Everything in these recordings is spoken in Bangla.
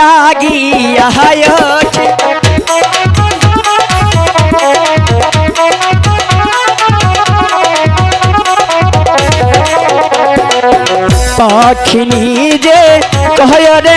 লাগিয়া হায়ছে। যে কহয় রে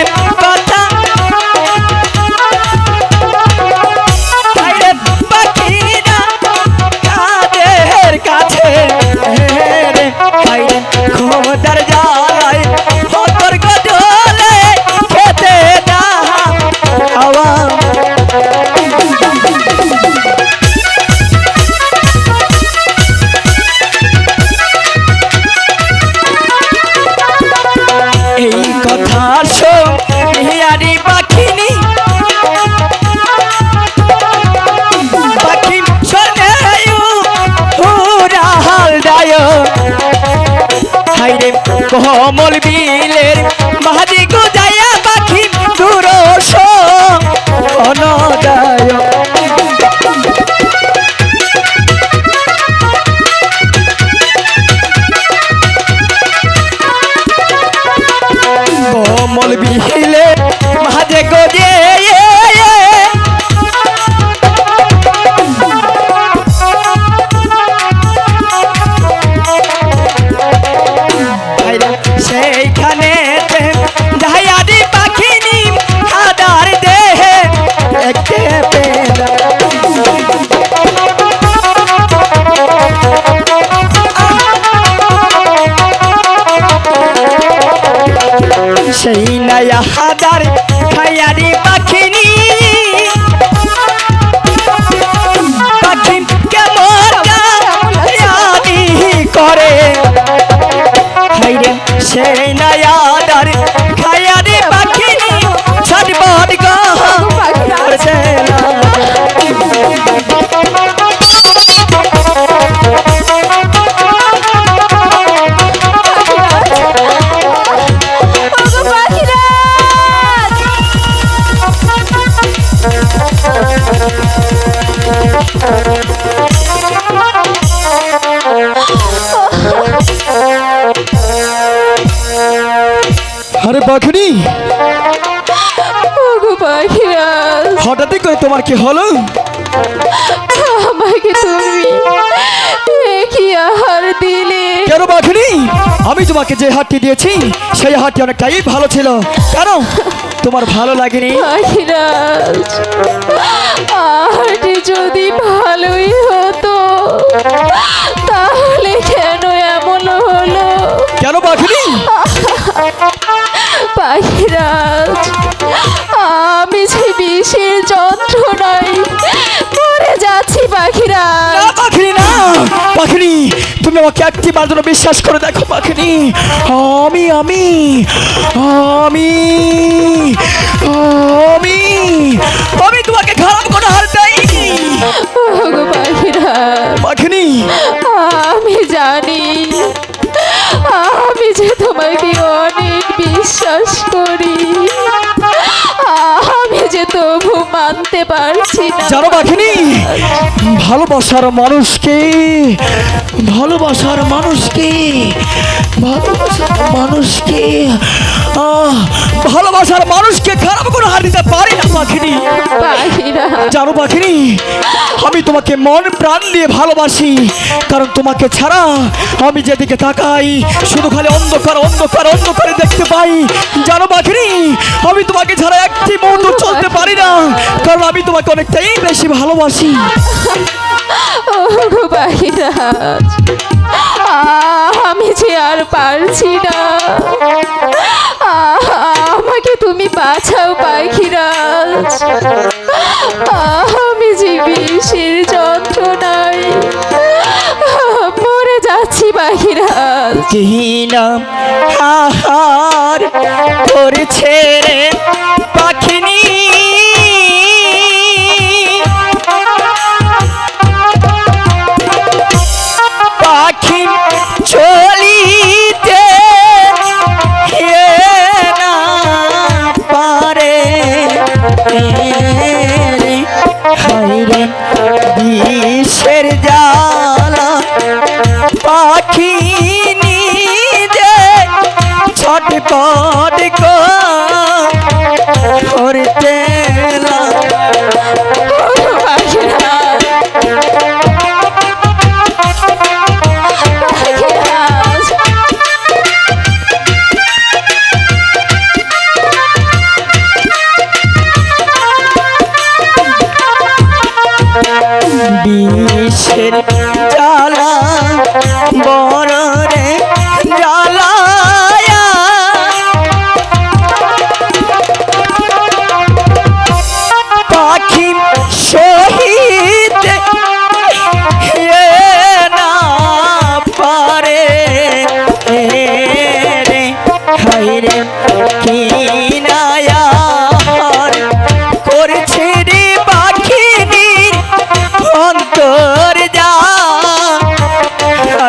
করে তোমার কি হলো? আমাকে তুমি কি আহার দিলে। কেন আমি তোমাকে যে হাতটি দিয়েছি সেই হাতটি অনেকটাই ভালো ছিল। কেন? তোমার ভালো লাগেনি? আহারটি যদি ভালোই হতো তাহলে কেন এমন হলো? কেন পাখিনি পাখিরাজ আমি যে বিষের যন্ত্রণায় মরে যাচ্ছি পাখিরা। না পাখিনি না পাখিনি তুমি আমাকে একটি বার জন্য বিশ্বাস করে দেখো পাখিনি। আমি আমি আমি আমি আমি তোমাকে খারাপ কোনো হার দেয়নি মানতে পারছি জানো বাখিনি ভালোবাসার মানুষকে ভালোবাসার মানুষকে ভালোবাসার মানুষকে ভালোবাসার মানুষকে খারাপ কোনো হার দিতে পারি না পাখিনি জানো পাখিনি আমি তোমাকে মন প্রাণ দিয়ে ভালোবাসি কারণ তোমাকে ছাড়া আমি যেদিকে তাকাই শুধু খালি অন্ধকার অন্ধকার অন্ধকারে দেখতে পাই। জানো পাখিনি আমি তোমাকে ছাড়া একটি মুহূর্ত চলতে পারি না কারণ আমি তোমাকে অনেকটাই বেশি ভালোবাসি। আমি যে আর পারছি না। আমাকে তুমি বাঁচাও পাখিরাজ। আমি যে বিষের যন্ত্রণায়। মরে যাচ্ছি পাখিরাজ। কিনা আহার করেছে জালা পাখি Tchau.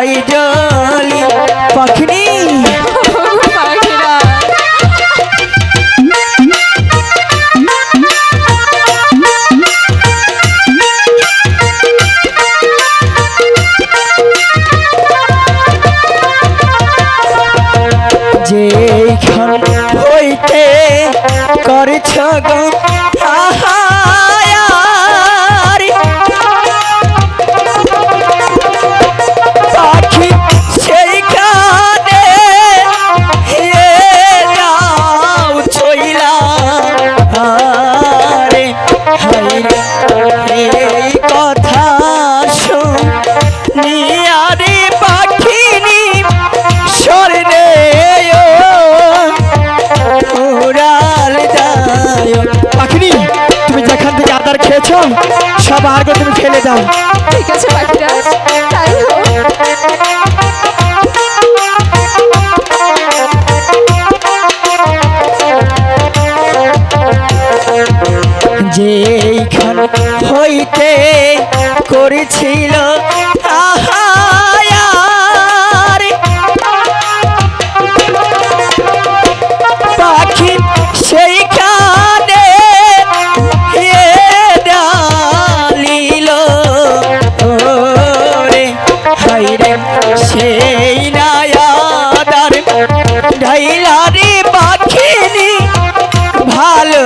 তাই জলি পাখিনি? যেখান হইতে করেছ গো সব আর্গ তুমি খেলে দাও ঠিক আছে পাখিরা সেই নায়াদার ভালো